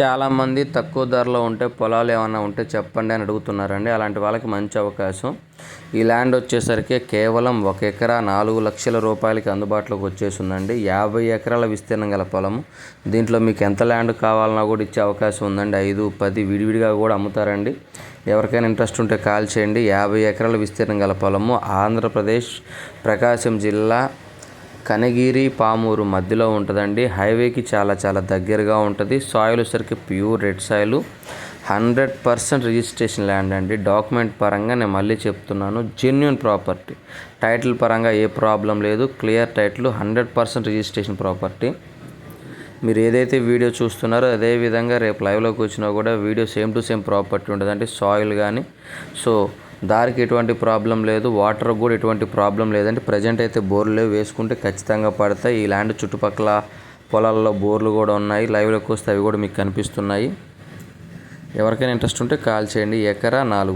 చాలామంది తక్కువ ధరలో ఉంటే పొలాలు ఏమైనా ఉంటే చెప్పండి అని అడుగుతున్నారండి. అలాంటి వాళ్ళకి మంచి అవకాశం. ఈ ల్యాండ్ వచ్చేసరికి కేవలం ఒక ఎకరా నాలుగు లక్షల రూపాయలకి అందుబాటులోకి వచ్చేసిందండి. యాభై ఎకరాల విస్తీర్ణం గల పొలం దీంట్లో మీకు ఎంత ల్యాండ్ కావాలన్నా కూడా ఇచ్చే అవకాశం ఉందండి. ఐదు పది విడివిడిగా కూడా అమ్ముతారండి. ఎవరికైనా ఇంట్రెస్ట్ ఉంటే కాల్ చేయండి. యాభై ఎకరాల విస్తీర్ణం గల పొలము. ఆంధ్రప్రదేశ్ ప్రకాశం జిల్లా కనగిరి పామూరు మధ్యలో ఉంటుందండి. హైవేకి చాలా చాలా దగ్గరగా ఉంటుంది. సాయిల్ వచ్చరికి pure red soil. Hundred percent registration land అండి. డాక్యుమెంట్ పరంగా నేను మళ్ళీ చెప్తున్నాను. Genuine property. టైటిల్ పరంగా ఏ ప్రాబ్లం లేదు. Clear title hundred percent registration property. మీరు ఏదైతే వీడియో చూస్తున్నారో అదే విధంగా రేపు లైవ్లోకి వచ్చినా కూడా video same to same property ఉంటుందండి సాయిల్ కానీ. సో దారికి ఎటువంటి ప్రాబ్లం లేదు వాటర్ కూడా ఎటువంటి ప్రాబ్లం లేదంటే ప్రజెంట్ అయితే బోర్లు వేసుకుంటే ఖచ్చితంగా పడతాయి. ఈ ల్యాండ్ చుట్టుపక్కల పొలాల్లో బోర్లు కూడా ఉన్నాయి. లైవ్లోకి వస్తే అవి కూడా మీకు కనిపిస్తున్నాయి. ఎవరికైనా ఇంట్రెస్ట్ ఉంటే కాల్ చేయండి. ఎకరా నాలుగు